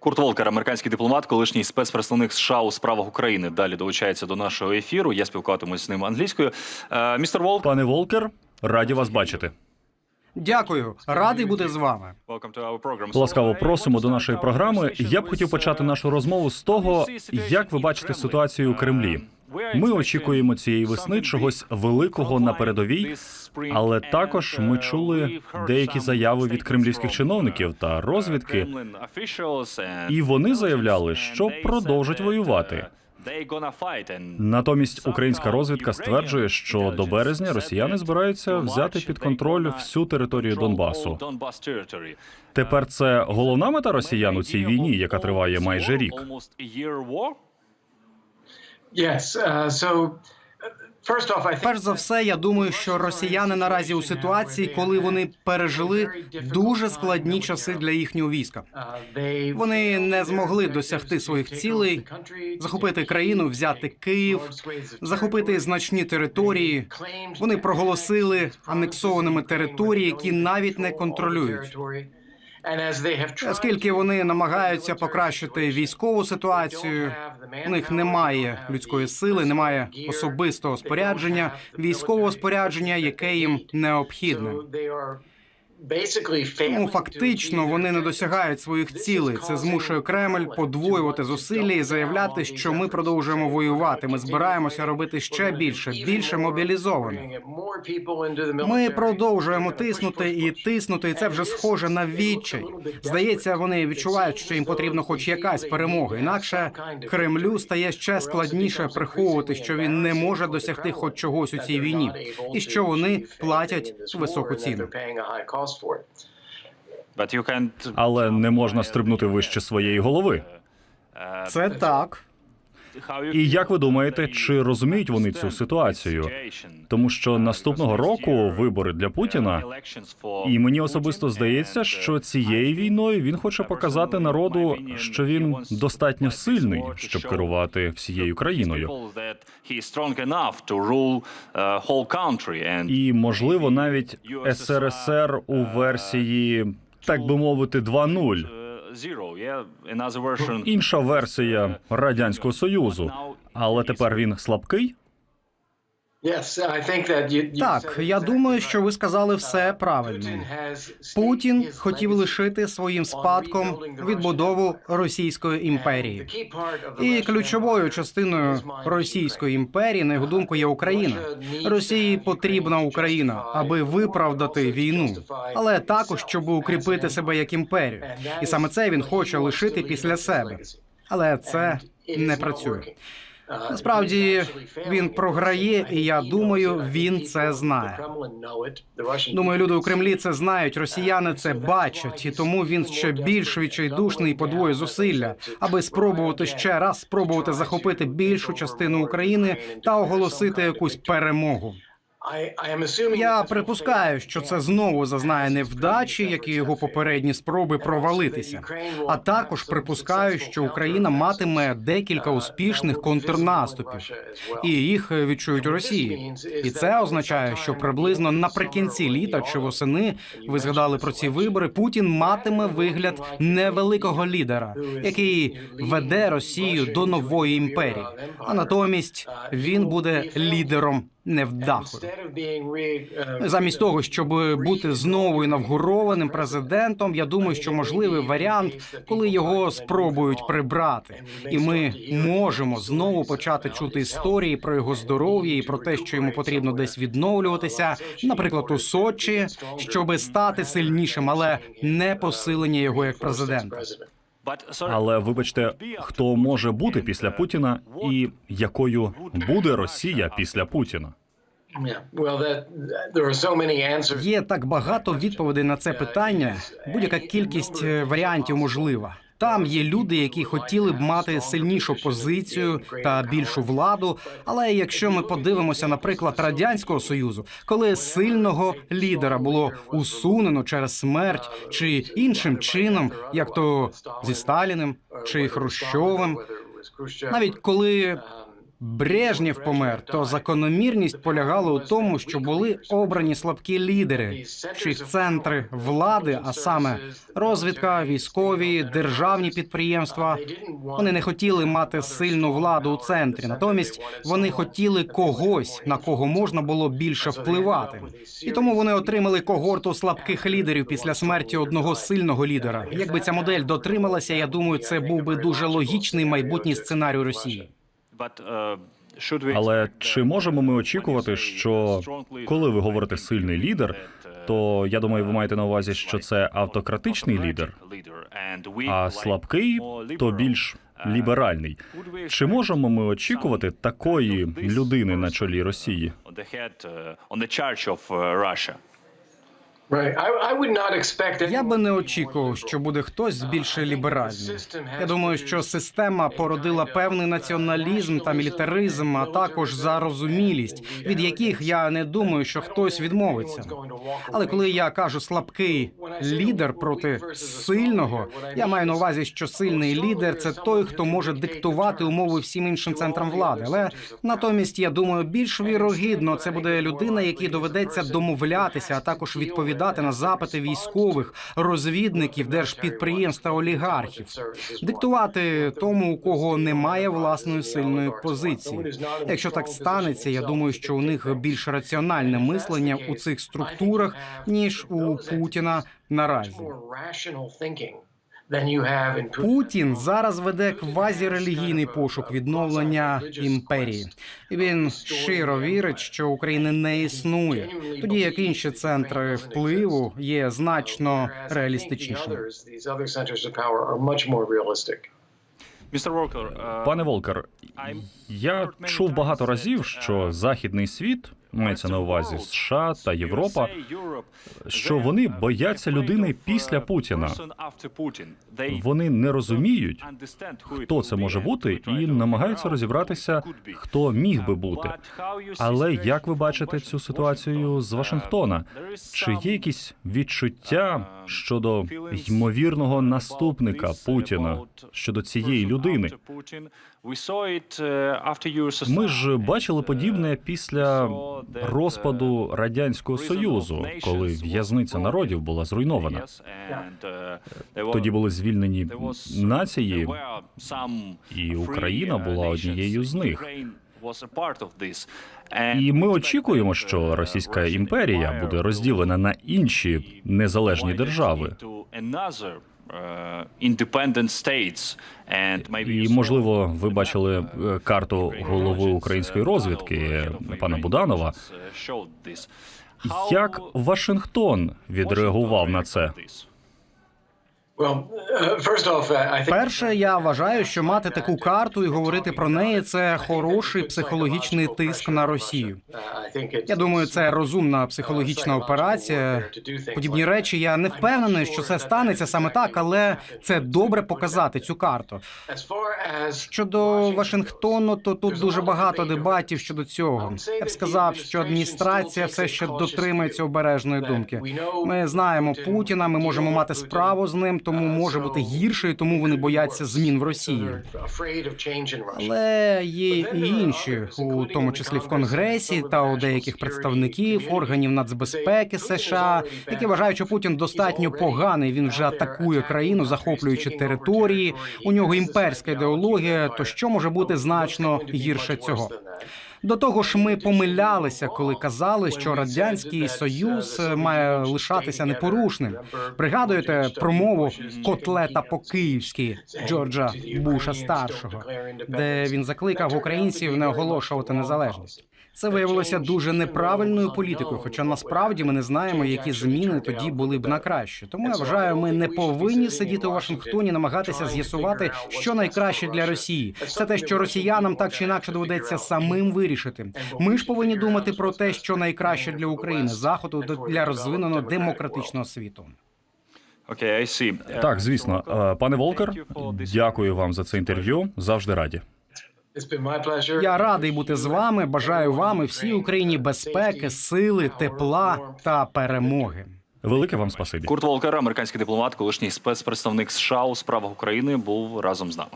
Курт Волкер, американський дипломат, колишній спецпредставник США у справах України. Далі долучається до нашого ефіру. Я спілкуватимусь з ним англійською. Е, Містер Волк, Пане Волкер, раді вас бачити. Дякую, радий бути з вами. Ласкаво просимо до нашої програми. Я б хотів почати нашу розмову з того, як ви бачите ситуацію у Кремлі. Ми очікуємо цієї весни чогось великого на передовій, але також ми чули деякі заяви від кремлівських чиновників та розвідки, і вони заявляли, що продовжать воювати. Натомість українська розвідка стверджує, що до березня росіяни збираються взяти під контроль всю територію Донбасу. Тепер це головна мета росіян у цій війні, яка триває майже рік. Yes. Uh, so, Перш за все, я думаю, що росіяни наразі у ситуації, коли вони пережили дуже складні часи для їхнього війська. Вони не змогли досягти своїх цілей, захопити країну, взяти Київ, захопити значні території. Вони проголосили анексованими території, які навіть не контролюють. Оскільки вони намагаються покращити військову ситуацію, у них немає людської сили, немає особистого спорядження, військового спорядження, яке їм необхідне. Тому фактично вони не досягають своїх цілей. Це змушує Кремль подвоювати зусилля і заявляти, що ми продовжуємо воювати. Ми збираємося робити ще більше, більше мобілізованих. Ми продовжуємо тиснути і тиснути, і це вже схоже на відчай. Здається, вони відчувають, що їм потрібна хоч якась перемога. Інакше Кремлю стає ще складніше приховувати, що він не може досягти хоч чогось у цій війні, і що вони платять високу ціну. Але не можна стрибнути вище своєї голови. Це так. І як ви думаєте, чи розуміють вони цю ситуацію? Тому що наступного року вибори для Путіна, і мені особисто здається, що цією війною він хоче показати народу, що він достатньо сильний, щоб керувати всією країною. І можливо навіть СРСР у версії, так би мовити, 2.0. інша версія радянського союзу. Але тепер він слабкий. Так, я думаю, що ви сказали все правильно. Путін хотів лишити своїм спадком відбудову Російської імперії. І ключовою частиною Російської імперії, на його думку, є Україна. Росії потрібна Україна, аби виправдати війну, але також щоб укріпити себе як імперію. І саме це він хоче лишити після себе. Але це не працює. Насправді він програє, і я думаю, він це знає. Думаю, люди у Кремлі це знають. Росіяни це бачать, і тому він ще більш відчайдушний і подвоює зусилля, аби спробувати ще раз спробувати захопити більшу частину України та оголосити якусь перемогу. Я припускаю, що це знову зазнає невдачі, як і його попередні спроби провалитися. А також припускаю, що Україна матиме декілька успішних контрнаступів, і їх відчують у Росії. І це означає, що приблизно наприкінці літа чи восени ви згадали про ці вибори. Путін матиме вигляд невеликого лідера, який веде Росію до нової імперії. А натомість він буде лідером невдахою. Замість того, щоб бути знову інавгурованим президентом, я думаю, що можливий варіант, коли його спробують прибрати, і ми можемо знову почати чути історії про його здоров'я і про те, що йому потрібно десь відновлюватися, наприклад, у Сочі, щоби стати сильнішим, але не посилення його як президента. Але вибачте, хто може бути після Путіна, і якою буде Росія після Путіна? Є так багато відповідей на це питання. Будь-яка кількість е, варіантів можлива. Там є люди, які хотіли б мати сильнішу позицію та більшу владу. Але якщо ми подивимося, наприклад, радянського союзу, коли сильного лідера було усунено через смерть чи іншим чином, як то зі Сталіним чи Хрущовим, навіть коли Брежнєв помер, то закономірність полягала у тому, що були обрані слабкі лідери, чи центри влади, а саме розвідка, військові, державні підприємства. Вони не хотіли мати сильну владу у центрі. Натомість вони хотіли когось, на кого можна було більше впливати. І тому вони отримали когорту слабких лідерів після смерті одного сильного лідера. Якби ця модель дотрималася, я думаю, це був би дуже логічний майбутній сценарій Росії. Але чи можемо ми очікувати, що коли ви говорите сильний лідер, то я думаю, ви маєте на увазі, що це автократичний лідер, а слабкий то більш ліберальний. Чи можемо ми очікувати такої людини на чолі Росії? Я би не очікував, що буде хтось більше ліберальний. Я думаю, що система породила певний націоналізм та мілітаризм, а також зарозумілість, від яких я не думаю, що хтось відмовиться. Але коли я кажу слабкий лідер проти сильного, я маю на увазі, що сильний лідер це той, хто може диктувати умови всім іншим центрам влади. Але натомість я думаю, більш вірогідно це буде людина, якій доведеться домовлятися, а також відповідати на запити військових, розвідників, держпідприємств та олігархів, диктувати тому, у кого немає власної сильної позиції. Якщо так станеться, я думаю, що у них більш раціональне мислення у цих структурах ніж у Путіна наразі. Путін зараз веде квазірелігійний пошук відновлення імперії. Він щиро вірить, що України не існує, тоді як інші центри впливу є значно реалістичнішими. Пане Волкер, я чув багато разів, що західний світ мається на увазі США та Європа, що вони бояться людини після Путіна. Вони не розуміють, хто це може бути, і намагаються розібратися, хто міг би бути. Але як ви бачите цю ситуацію з Вашингтона? Чи є якісь відчуття щодо ймовірного наступника Путіна щодо цієї людини? Ми ж бачили подібне після розпаду радянського союзу, коли в'язниця народів була зруйнована. Тоді були звільнені нації, і Україна була однією з них. І ми очікуємо, що Російська імперія буде розділена на інші незалежні держави. І можливо, ви бачили е, карту голови української розвідки пана Буданова. Як Вашингтон відреагував на це? Перше, я вважаю, що мати таку карту і говорити про неї це хороший психологічний тиск на Росію. Я думаю, це розумна психологічна операція. Подібні речі. Я не впевнений, що це станеться саме так, але це добре показати цю карту. Щодо Вашингтону, то тут дуже багато дебатів щодо цього. Я б сказав, що адміністрація все ще дотримується обережної думки. Ми знаємо Путіна, ми можемо мати справу з ним, тому може бути гірше, і тому вони бояться змін в Росії. Але є і інші, у тому числі в Конгресі та у деяких представників органів нацбезпеки США, які вважають, що Путін достатньо поганий. Він вже атакує країну, захоплюючи території. У нього імперська ідеологія. То що може бути значно гірше цього? До того ж, ми помилялися, коли казали, що радянський союз має лишатися непорушним. Пригадуєте промову котлета по київськи Джорджа Буша старшого, де він закликав українців не оголошувати незалежність. Це виявилося дуже неправильною політикою, хоча насправді ми не знаємо, які зміни тоді були б на краще. Тому я вважаю, ми не повинні сидіти у Вашингтоні, намагатися з'ясувати, що найкраще для Росії. Це те, що росіянам так чи інакше доведеться самим вирішити. Ми ж повинні думати про те, що найкраще для України, заходу для розвиненого демократичного світу. Так, звісно, Е, пане Волкер, дякую вам за це інтерв'ю. Завжди раді. Я радий бути з вами. Бажаю вам і всій Україні безпеки, сили, тепла та перемоги. Велике вам спасибі. Курт Волкер, американський дипломат, колишній спецпредставник США у справах України, був разом з нами.